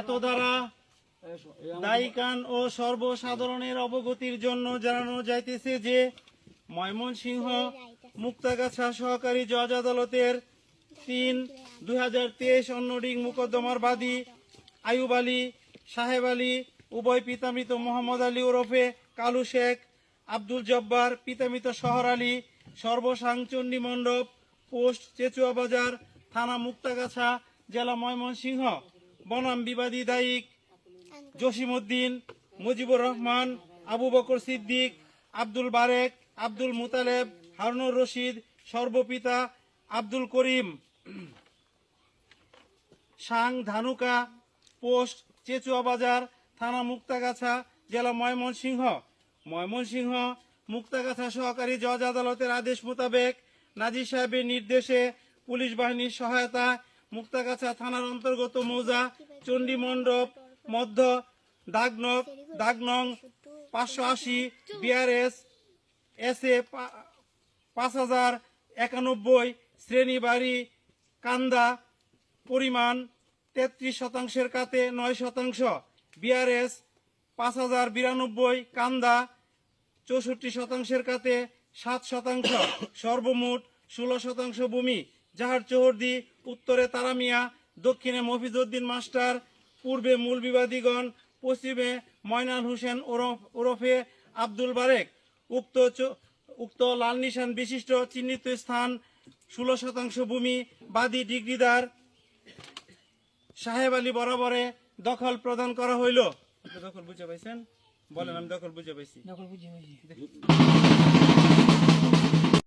এত দ্বারা দায়িকান ও সর্বসাধারণের অবগতির জন্য জানানো যাইতেছে যে ময়মনসিংহ মুক্তাগাছা সহকারী জজ আদালতের তিন দুই হাজার তেইশ অন্যডিং মোকদ্দমার বাদী আয়ুব আলী, সাহেব আলী, উভয় পিতামৃত মোহাম্মদ আলী ওরফে কালু শেখ, আব্দুল জব্বার পিতামিত শহর আলী, সর্বসাংচন্ডী মণ্ডপ, পোস্ট চেচুয়া বাজার, থানা মুক্তাগাছা, জেলা ময়মনসিংহ। বনাম বিবাদী দায়িক জসিমউদ্দিন, মুজিবুর রহমান, আবু বকর সিদ্দিক, আব্দুল বারেক, আব্দুল মুতালেব, হারুনুর রশিদ, সর্বপিতা আব্দুল করিম। সাং ধানুকা, পোস্ট, চেচুয়া বাজার, থানা মুক্তাগাছা, জেলা ময়মনসিংহ। ময়মনসিংহ, মুক্তাগাছা সহকারী জজ আদালতের আদেশ মোতাবেক নাজির সাহেবের নির্দেশে পুলিশ বাহিনীর সহায়তায় মুক্তাগাছা থানার অন্তর্গত মৌজা, চণ্ডী মণ্ডপ, মধ্য দাগনক দাগনং পাঁচশো আশি, বিআরএস এস এ পাঁচ হাজার একানব্বই শ্রেণি বাড়ি কান্দা, পরিমাণ তেত্রিশ শতাংশের কাতে নয় শতাংশ। বিআরএস পাঁচ হাজার বিরানব্বই, কান্দা, চৌষট্টি শতাংশের কাতে সাত শতাংশ। সর্বমোট ষোলো শতাংশ ভূমি। জাহার চৌহর্দি উত্তরে তারামিয়া দক্ষিণে মফিজউদ্দিন মাস্টার পূর্বে মূল বিবাদীগণ পশ্চিমে ময়নাল হোসেন ওরফ ওরফে আব্দুল বারেক। উক্ত উক্ত লাল নিশান বিশিষ্ট চিহ্নিত স্থান ষোলো শতাংশ ভূমি বাদী ডিগ্রিদার সাহেব আলী বরাবরে দখল প্রদান করা হইল। দখল বুঝে পাইছেন? বলেন আমি দখল বুঝে পাইছি। নকল বুঝি বুঝি